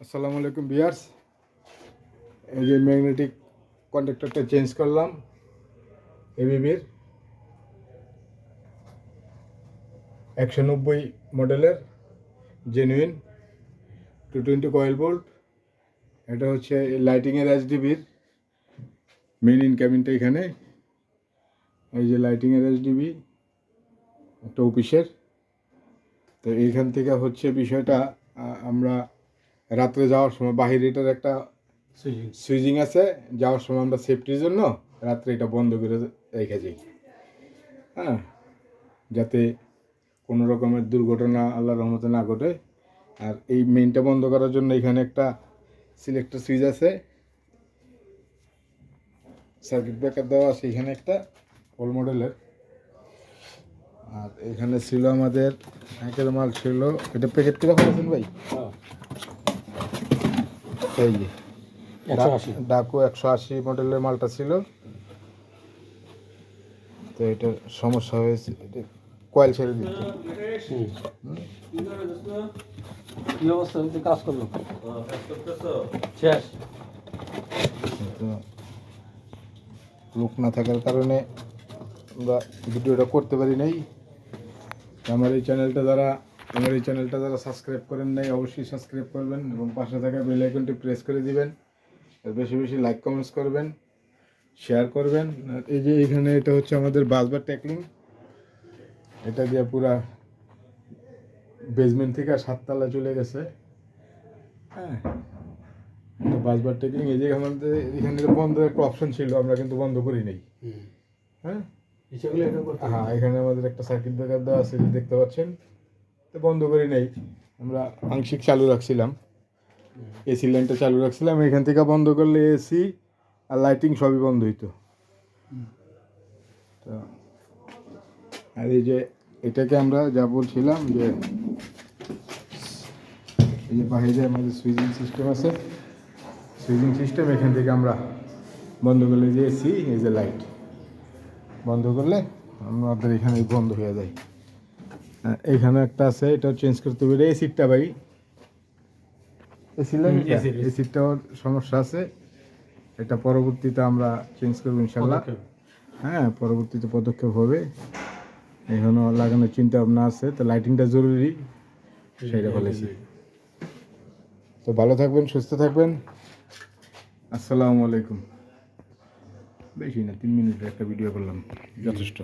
আসসালামু আলাইকুম বিয়ার্স এই যে ম্যাগনেটিক কন্ডাক্টরটা চেঞ্জ করলাম এবিবির একশো নব্বই মডেলের genuine two twenty coil volt এটা হচ্ছে লাইটিংয়ের এইচডিবির মেন ইন ক্যাবিনটা এখানে। এই যে লাইটিংয়ের এইচডিবি একটা অফিসের তো এইখান থেকে হচ্ছে বিষয়টা আমরা রাত্রে যাওয়ার সময় বাহিরে এটার একটা সুইজিং আছে যাওয়ার সময় আমরা সেফটির জন্য রাত্রে এটা বন্ধ করে রেখে যাই হ্যাঁ যাতে কোনো রকমের দুর্ঘটনা আল্লাহ রহমতে না ঘটে। আর এই মেইনটা বন্ধ করার জন্য এখানে একটা সিলেক্টর সুইচ আছে। সার্কিট ব্রেকার দেওয়া আছে এখানে একটা ওল মডেলের আর এখানে ছিল আমাদের একের মাল ছিল এটা প্যাকেট করে ফেলেছেন ভাই? এই যে। ডাকু একশো আশি মডেলের মালটা ছিল। তো এটার সমস্যা হয়েছে। এটা কয়েল ছেড়ে দিচ্ছে। কি অবস্থা? কাজ করল? শেষ। লোক না থাকার কারণে আমরা ভিডিওটা করতে পারি নাই। আমার এই চ্যানেলটা যারা আমার এই চ্যানেলটা যারা সাবস্ক্রাইব করেন নাই অবশ্যই সাবস্ক্রাইব করবেন এবং পাশে থাকা বেল আইকনটি প্রেস করে দিবেন। আর বেশি বেশি লাইক কমেন্টস করবেন শেয়ার করবেন। আর এই যে এখানে এটা হচ্ছে আমাদের বাসবার ট্যাকলিং এটা দিয়ে পুরা বেসমেন্ট থেকে সাততলা চলে গেছে। হ্যাঁ। বাসবার ট্যাকলিং এই যে আমাদের এখানে বন্ধ একটা অপশন ছিল আমরা কিন্তু বন্ধ করি নাই। হ্যাঁ? হ্যাঁ এখানে আমাদের একটা সার্কিট ব্রেকার দেওয়া আছে দেখতে পাচ্ছেন? বন্ধ করি নাই। আমরা আংশিক চালু রাখছিলাম। এসি লাইনটা চালু রাখছিলাম। এখান থেকে বন্ধ করলে এসি আর লাইটিং সবই বন্ধ হইতো। তো আর এই যে এটাকে আমরা যা বলছিলাম যে এই যে বাইরে আমাদের সুইচিং সিস্টেম আছে। সুইচিং সিস্টেম এখান থেকে আমরা বন্ধ করলে যে এসি এই যে লাইট বন্ধ করলে আমাদের এখানে বন্ধ হয়ে যায়। আর এইখানে একটা আছে এটা চেঞ্জ করতে হবে। এই সিটটা ভাই। এই সিটটার সমস্যা আছে। এটা পরবর্তীতে আমরা চেঞ্জ করব ইনশাল্লাহ। হ্যাঁ পরবর্তীতে পদক্ষেপ হবে। এখানেও লাগানোর চিন্তা ভাবনা আছে তো লাইটিংটা জরুরি। সেটা বলেছি তো ভালো থাকবেন সুস্থ থাকবেন। আসসালামু আলাইকুম। বেশি না তিন মিনিটের একটা ভিডিও করলাম। যথেষ্ট।